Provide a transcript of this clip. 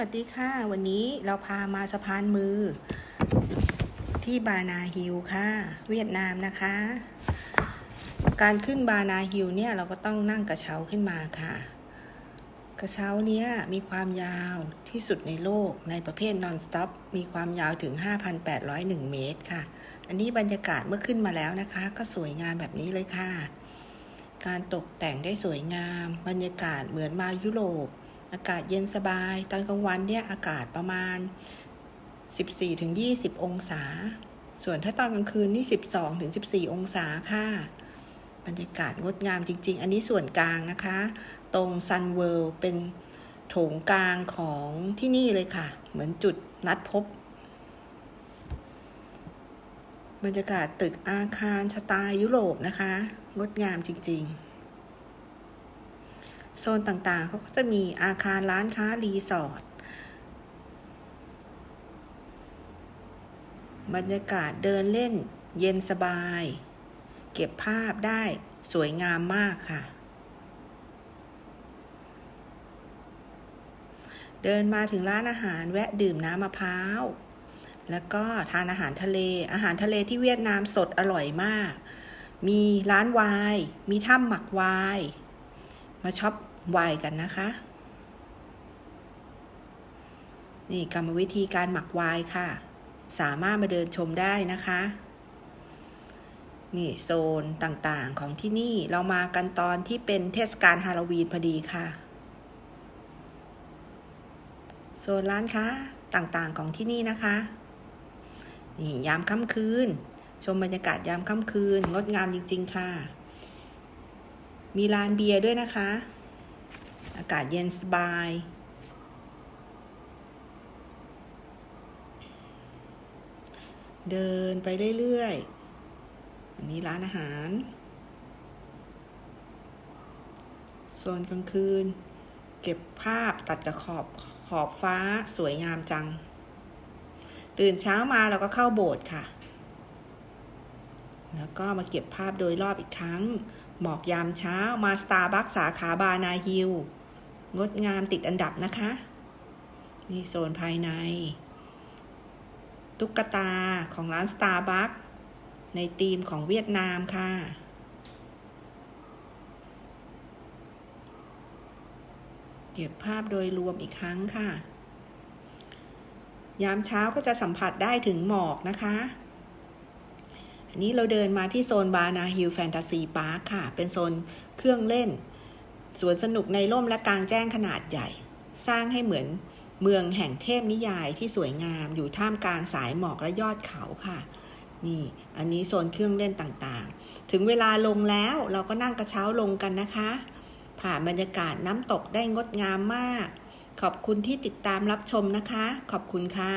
วัสดีค่ะ วันนี้เราพามาสะพานมือ ที่บานาฮิลค่ะ เวียดนามนะคะ การขึ้นบานาฮิลเนี่ยเราก็ต้องนั่งกระเช้าขึ้นมาค่ะ กระเช้าเนี้ยมีความยาวที่สุดในโลกในประเภท non stop มีความยาวถึง 5,801 เมตรค่ะ อันนี้บรรยากาศเมื่อขึ้นมาแล้วนะคะ ก็สวยงามแบบนี้เลยค่ะ การตกแต่งได้สวยงาม บรรยากาศเหมือนมายุโรป อากาศเย็นสบาย ตอนกลางวันเนี่ยอากาศประมาณ 14-20 องศา ส่วนถ้าตอนกลางคืนนี่ 12-14 องศาค่ะ บรรยากาศงดงามจริง ๆ อันนี้ส่วนกลางนะคะ ตรงซันเวิลด์เป็นโถงกลางของที่นี่เลยค่ะ เหมือนจุดนัดพบบรรยากาศตึกอาคารสไตล์ยุโรปนะคะ งดงามจริง ๆ โซนต่างๆ เขาก็จะมีอาคารร้านค้ารีสอร์ทบรรยากาศเดินเล่นเย็นสบาย เก็บภาพได้สวยงามมากค่ะ เดินมาถึงร้านอาหารแวะดื่มน้ำมะพร้าว แล้วก็ทานอาหารทะเล อาหารทะเลที่เวียดนามสดอร่อยมาก มีร้านไวน์มีถ้ำหมักไวน์มาช็อป วน์กันนะคะ นี่กรรมวิธีการหมักวน์ค่ะ สามารถมาเดินชมได้นะคะ นี่โซนต่างๆของที่นี่เรามากันตอนที่เป็นเทศกาลฮาโลวีนพอดีค่ะ โซนร้านค้าต่างๆของที่นี่นะคะ นี่ยามค่ำคืน ชมบรรยากาศยามค่ำคืน งดงามจริง ๆ ค่ะ มีร้านเบียร์ด้วยนะคะ อากาศเย็นสบาย เดินไปเรื่อยๆ อันนี้ร้านอาหาร โซนกลางคืน เก็บภาพตัดกับขอบขอบฟ้าสวยงามจัง ตื่นเช้ามาเราก็เข้าโบสถ์ค่ะ แล้วก็มาเก็บภาพโดยรอบอีกครั้ง หมอกยามเช้ามาสตาร์บัคสาขาบานาฮิล งดงามติดอันดับนะคะ นี่โซนภายใน ตุ๊กตาของร้านสตาร์บัคในธีมของเวียดนามค่ะ เก็บภาพโดยรวมอีกครั้งค่ะ ยามเช้าก็จะสัมผัสได้ถึงหมอกนะคะอันนี้เราเดินมาที่โซนบานาฮิลแฟนตาซีพาร์คค่ะ เป็นโซนเครื่องเล่น สวนสนุกในร่มและกลางแจ้งขนาดใหญ่ สร้างให้เหมือนเมืองแห่งเทพนิยายที่สวยงามอยู่ท่ามกลางสายหมอกและยอดเขาค่ะ นี่ อันนี้โซนเครื่องเล่นต่างๆ ถึงเวลาลงแล้วเราก็นั่งกระเช้าลงกันนะคะ ผ่านบรรยากาศน้ำตกได้งดงามมาก ขอบคุณที่ติดตามรับชมนะคะ ขอบคุณค่ะ